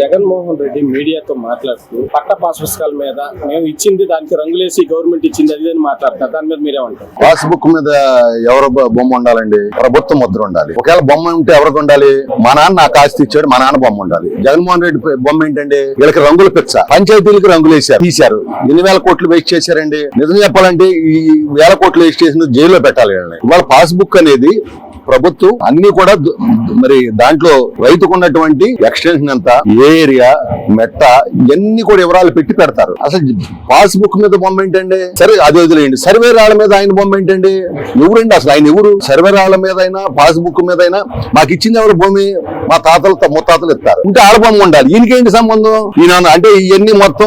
జగన్మోహన్ రెడ్డి మీడియాతో మాట్లాడుతూ పట్ట పాస్ పుస్తకాల మీద మేము ఇచ్చింది దానికి రంగులేసి గవర్నమెంట్ ఇచ్చింది అది అని మాట్లాడతారు దాని మీద మీరేమంటారు? పాస్బుక్ మీద ఎవరు బొమ్మ ఉండాలండి? ప్రభుత్వం ముద్ర ఉండాలి. ఒకవేళ బొమ్మ ఉంటే ఎవరికి ఉండాలి? మా నాన్న నాకు ఆస్తి ఇచ్చాడు మా నాన్న బొమ్మ ఉండాలి. జగన్మోహన్ రెడ్డి బొమ్మ ఏంటండి? వీళ్ళకి రంగులు పిచ్చ. పంచాయతీలకు రంగులు వేసారు తీశారు. ఎన్ని వేల కోట్లు వేస్ట్ చేశారండి? నిజం చెప్పాలంటే ఈ వేల కోట్లు వేస్ట్ చేసిన జైల్లో పెట్టాలి వీళ్ళని. ఇవాళ పాస్బుక్ అనేది ప్రభుత్వం అన్ని కూడా దు- మరి దాంట్లో రైతుకు ఉన్నటువంటి ఎక్స్టెన్షన్ ఎంత ఏ ఏరియా మెట్ట ఇవన్నీ కూడా వివరాలు పెట్టి పెడతారు. అసలు పాస్ బుక్ మీద బొమ్మ ఏంటండి? సరే అది వదిలేయండి. సర్వే రాళ్ళ మీద ఆయన బొమ్మ ఏంటండి? ఎవరండి అసలు ఆయన ఎవరు? సర్వే రాళ్ళ మీద అయినా పాస్బుక్ మీద అయినా మాకు ఇచ్చింది ఎవరు భూమి? మా తాతలు ముత్తాతలు ఇస్తారు. ఇంకా ఆడ బొమ్మ ఉండాలి. ఈయనకేంటి సంబంధం? ఈయన అంటే ఇవన్నీ మొత్తం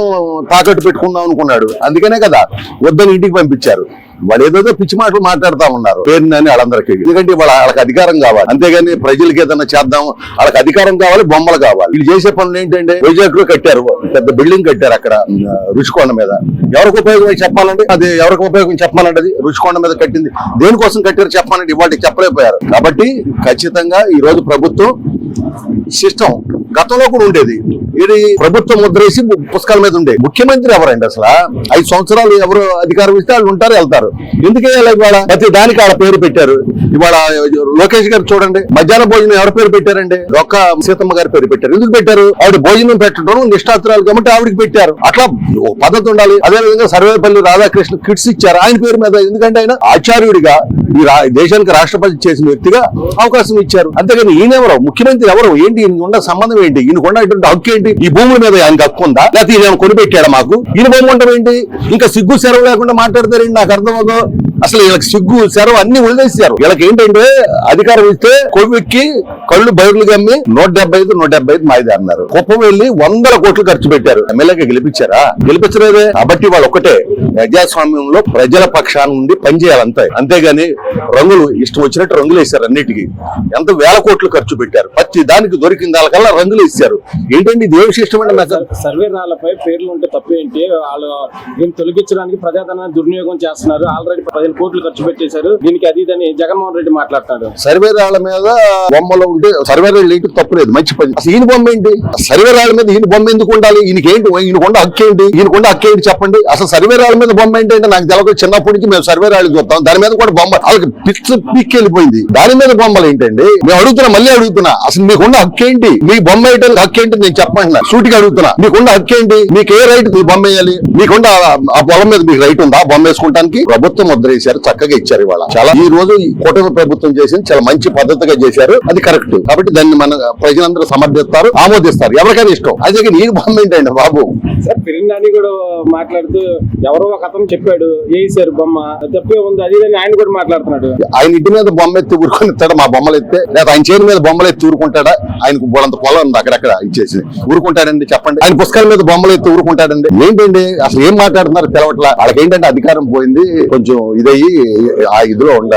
తాకట్టు పెట్టుకుందాం అనుకున్నాడు. అందుకనే కదా వద్దని ఇంటికి పంపించారు. వాళ్ళు ఏదేదో పిచ్చి మాటలు మాట్లాడుతా ఉన్నారు. పేరునని వాళ్ళందరికీ ఎందుకంటే వాళ్ళ వాళ్ళకి అధికారం కావాలి. అంతేగాని ప్రజలకి ఏదైనా చేద్దాం. వాళ్ళకి అధికారం కావాలి బొమ్మలు కావాలి. వీళ్ళు చేసే పనులు ఏంటంటే వైజాగ్లో కట్టారు. పెద్ద బిల్డింగ్ కట్టారు అక్కడ రుచికొండ మీద. ఎవరికి ఉపయోగం చెప్పాలంటే అది ఎవరికి ఉపయోగం చెప్పాలంటే అది రుషికొండ మీద కట్టింది. దేనికోసం కట్టారు చెప్పాలంటే ఇవాళ చెప్పలేకపోయారు. కాబట్టి ఖచ్చితంగా ఈ రోజు ప్రభుత్వం సిస్టమ్ గతంలో కూడా ఉండేది. ఇది ప్రభుత్వం ముద్రేసి పుస్తకాల మీద ఉండే ముఖ్యమంత్రి ఎవరండి అసలు? ఐదు సంవత్సరాలు ఎవరు అధికారం ఇస్తే వాళ్ళు ఉంటారు వెళ్తారు. ఎందుకే ఇవాళ? ప్రతి దానికి ఆడ పేరు పెట్టారు. ఇవాళ లోకేష్ గారు చూడండి మధ్యాహ్న భోజనం ఎవరి పేరు పెట్టారండి? ఒక్క సీతమ్మ గారి పేరు పెట్టారు. ఎందుకు పెట్టారు? ఆవిడ భోజనం పెట్టడం నిష్ఠాతురాలు కాబట్టి ఆవిడకి పెట్టారు. అట్లా పద్ధతి ఉండాలి. అదే విధంగా సర్వేపల్లి రాధాకృష్ణ కిట్స్ ఇచ్చారు. ఆయన పేరు మీద ఎందుకంటే ఆయన ఆచార్యుడిగా ఈ రా- దేశానికి రాష్ట్రపతి చేసిన వ్యక్తిగా అవకాశం ఇచ్చారు. అంతేగాని ఈయనెవరు ముఖ్యమంత్రి ఎవరు? ఏంటి? ఉన్న సంబంధం ఏంటి? ఈయన కొండటువంటి హక్కు ఏంటి? ఈ భూముల మీద ఆయనకు హక్కు ఉందా? లేకపోతే ఈయన కొనిపెట్టాడా మాకు? ఈయన భూమి ఉండడం ఏంటి? ఇంకా సిగ్గు సెరవు లేకుండా మాట్లాడతారండి నాకు అర్థం అవుతుందో అసలు వీళ్ళకి సిగ్గు సెరవు అన్ని వదిలేసారు వీళ్ళకి ఏంటంటే అధికారం ఇస్తే కొవ్వెక్కి కళ్ళు బయర్లు గమ్మి నూట డెబ్బై ఐదు నూట డెబ్బై ఐదు మాయిది అన్నారు. కుప్పం వెళ్ళి వందల కోట్లు ఖర్చు పెట్టారు. ఎమ్మెల్యేకి గెలిపించారా? గెలిపించలేదే కాబట్టి వాళ్ళు ఒకటే ప్రజాస్వామ్యంలో ప్రజల పక్షాన ఉండి పనిచేయాలంతే అంతేగాని రంగులు ఇష్టం వచ్చినట్టు రంగులు వేశారు అన్నిటికీ. ఎంత వేల కోట్లు ఖర్చు పెట్టారు. ప్రతి దానికి దొరికిన దానికల్లా రంగులు వేశారు ఏంటండి ఇది ఏం సిస్టమ్ అండి సర్వే రాళ్ళపై పేర్లు ఉంటే తప్పేంటి వాళ్ళు దీన్ని తొలగించడానికి ప్రజాధనాన్ని దుర్వినియోగం చేస్తున్నారు. ఆల్రెడీ పదిహేను కోట్లు ఖర్చు పెట్టేశారు. దీనికి అది ఇదని జగన్మోహన్ రెడ్డి మాట్లాడతాడు సర్వే రాళ్ళ మీద బొమ్మలు ఉంటే సర్వే రాళ్ళు ఏంటి? తప్పులేదు మంచి పని. అసలు ఈయన బొమ్మ ఏంటి? సర్వే రాళ్ళ మీద ఈయన బొమ్మ ఎందుకు ఉండాలి? ఈయనకి ఏంటి? ఈయనకొండ హక్కు ఏంటి? ఈయనకొండ హక్కు ఏంటి చెప్పండి. అసలు సర్వే రాళ్ళ మీద బొమ్మ ఏంటి అంటే నాకు తెలవదు. చిన్నప్పటి నుంచి మేము సర్వే రాళ్ళు చూస్తాం. దాని మీద కూడా బొమ్మ వాళ్ళకి పిచ్చ పిక్కి వెళ్ళిపోయింది. దాని మీద బొమ్మలు ఏంటండి? మేము అడుగుతున్నా మళ్ళీ అడుగుతున్నా. అసలు మీకున్న హక్కు ఏంటి? మీ బొమ్మ వేయడానికి హక్కు ఏంటి నేను చెప్పమంటున్నా. సూటిగా అడుగుతున్నా. మీకున్న హక్కు ఏంటి? మీకు ఏ రైట్ మీ బొమ్మ వేయాలి? మీకున్న ఆ- పొలం మీద మీకు రైట్ ఉందా? బొమ్మ వేసుకోవడానికి ప్రభుత్వం ముద్ర వేశారు చక్కగా ఇచ్చారు ఇవాళ. చాలా ఈ రోజు కూటమి ప్రభుత్వం చేసింది చాలా మంచి పద్ధతిగా చేశారు. అది కరెక్ట్ కాబట్టి దాన్ని మన ప్రజలందరూ సమర్థిస్తారు ఆమోదిస్తారు. ఎవరికైనా ఇష్టం. అదే నీకు బొమ్మ ఏంటండి బాబు? సార్ కూడా మాట్లాడుతూ ఎవరో ఒక అతను చెప్పాడు వేసారు బొమ్మ? తప్పే ఉంది. అది ఆయన కూడా మాట్లాడుతున్నాడు. ఆయన ఇంటి మీద బొమ్మ ఎత్తి ఊరుకొని మా బొమ్మలు ఎత్తే? లేదా ఆయన చేతి మీద బొమ్మలు ఎత్తి ఊరుకుంటాడా? ఆయనకు బోలంత పొలం ఉంది అక్కడక్కడ ఇచ్చేసి. ఊరుకుంటాడండి చెప్పండి. ఆయన పుస్తకాల మీద బొమ్మలు ఎత్తి ఊరుకుంటాడండి. ఏంటండి అసలు ఏం మాట్లాడుతున్నారు తెలవట్లా? వాళ్ళకి ఏంటంటే అధికారం పోయింది కొంచెం ఇదయ్యి ఆ ఇదిలో ఉండాలి.